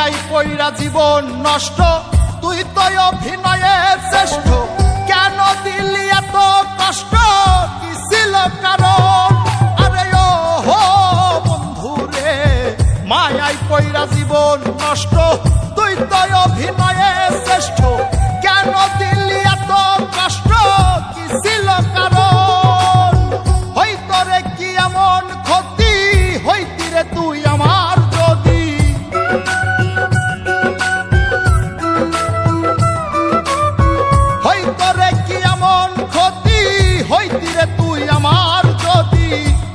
মায়াই পইরা জীবন নষ্ট, তুই তো অভিনয়ে শ্রেষ্ঠ। কেন দিলি এত কষ্ট? কি ছিল কারণ? আরে ও হো বন্ধু রে মায়াই পইরা জীবন নষ্ট।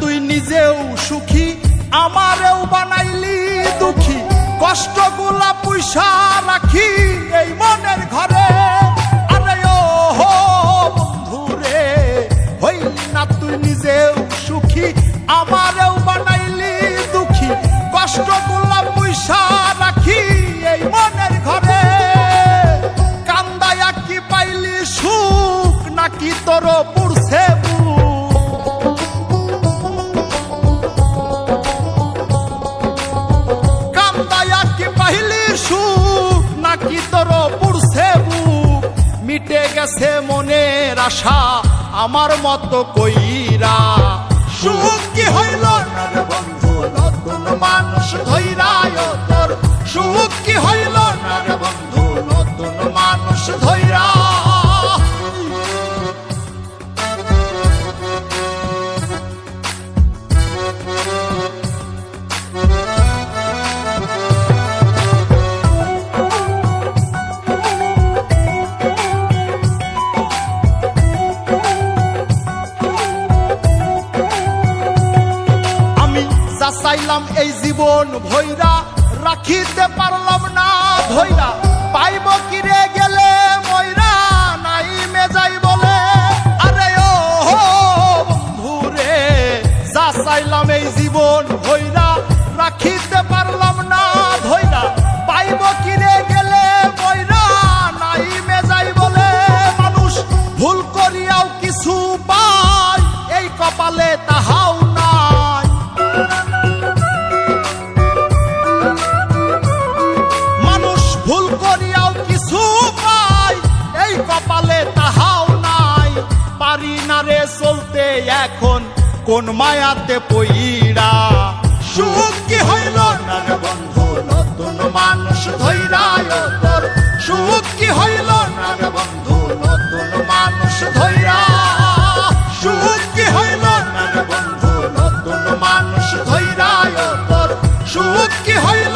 তুই নিজেও সুখী আমারেও বানাইলি দুঃখী। কষ্টগুলা পয়সা রাখি। তোর বুক মিটে গেছে মনের আশা, আমার মত কইরা। সুখ কি হইল? বন্ধু মানুষ ধৈরায় তোর সুখ কি হইল? বন্ধু যা চাইলাম এই জীবন ভৈরা, রাখিতে পারলাম না ধৈরা পাইব কিরে গেলে ময়রা, নাই মেজাই বলে। আরে ও বন্ধুরে, যা চাইলাম এই জীবন ভৈরা কোন মায়াতে পইরা সুখ কি হইল না বন্ধু? নতুন মানুষ ধৈরা সুখ কি হইল না বন্ধু? নতুন মানুষ ধৈরা সুখ কি হইল